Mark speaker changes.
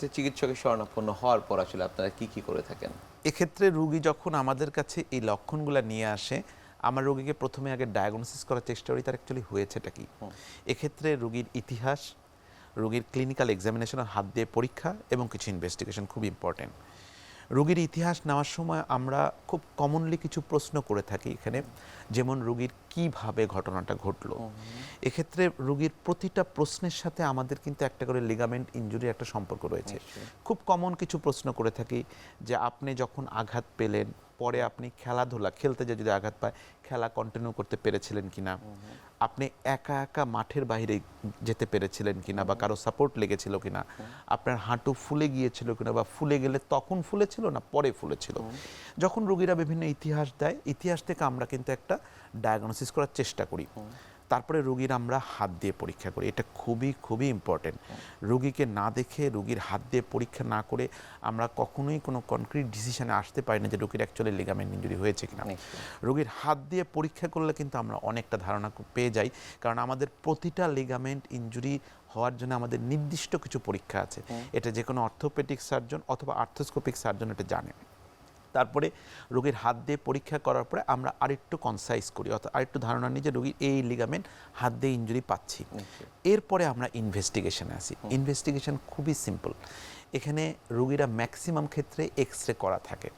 Speaker 1: সেক্ষেত্রে চিকিৎসকের শরণাপন্ন হওয়ার পর আসলে আপনারা কি কি করে থাকেন?
Speaker 2: এক্ষেত্রে রুগী যখন আমাদের কাছে এই লক্ষণগুলো নিয়ে আসে আমার রোগীকে প্রথমে আগে ডায়াগনোসিস করার চেষ্টা করি তার অ্যাকচুয়ালি হয়েছেটা কি? এক্ষেত্রে রুগীর ইতিহাস রুগীর ক্লিনিক্যাল এক্সামিনেশনের হাত দিয়ে পরীক্ষা এবং কিছু ইনভেস্টিগেশন খুব ইম্পর্টেন্ট রুগীর ইতিহাস নেওয়ার সময় আমরা খুব কমনলি কিছু প্রশ্ন করে থাকি এখানে যেমন রুগীর কীভাবে ঘটনাটা ঘটলো। এক্ষেত্রে রুগীর প্রতিটা প্রশ্নের সাথে আমাদের কিন্তু একটা করে লিগামেন্ট ইনজুরির একটা সম্পর্ক রয়েছে। খুব কমন কিছু প্রশ্ন করে থাকি যে আপনি যখন আঘাত পেলেন পরে আপনি খেলাধুলা খেলতে যে যদি আঘাত পায় খেলা কন্টিনিউ করতে পেরেছিলেন কিনা? আপনি একা একা মাঠের বাইরে যেতে পেরেছিলেন কিনা বা কারও সাপোর্ট লেগেছিল কিনা? আপনার হাঁটু ফুলে গিয়েছিল কিনা বা ফুলে গেলে তখন ফুলেছিল না পরে ফুলেছিল? যখন রোগীরা বিভিন্ন ইতিহাস দেয় ইতিহাস থেকে আমরা কিন্তু একটা ডায়াগনোসিস করার চেষ্টা করি। তারপরে রুগীর আমরা হাত দিয়ে পরীক্ষা করি। এটা খুবই খুবই ইম্পর্টেন্ট রুগীকে না দেখে রুগীর হাত দিয়ে পরীক্ষা না করে আমরা কখনোই কোনো কনক্রিট ডিসিশনে আসতে পারি না যে রুগীর অ্যাকচুয়ালি লিগামেন্ট ইঞ্জুরি হয়েছে কিনা। রুগীর হাত দিয়ে পরীক্ষা করলে কিন্তু আমরা অনেকটা ধারণা পেয়ে যাই। কারণ আমাদের প্রতিটা লিগামেন্ট ইনজুরি হওয়ার জন্য আমাদের নির্দিষ্ট কিছু পরীক্ষা আছে। এটা যে কোনো অর্থোপেডিক সার্জন অথবা আর্থোস্কোপিক সার্জন এটা জানে। তারপরে রোগীর হাত দিয়ে পরীক্ষা করার পরে আমরা আরেকটু কনসাইজ করি অর্থাৎ আরেকটু ধারণা নিই যে রোগীর এই লিগামেন্ট হাত দিয়ে ইঞ্জুরি পাচ্ছি। এরপরে আমরা ইনভেস্টিগেশনে আসি। ইনভেস্টিগেশন খুবই সিম্পল এখানে রুগীরা ম্যাক্সিমাম ক্ষেত্রে এক্স রে করা থাকে।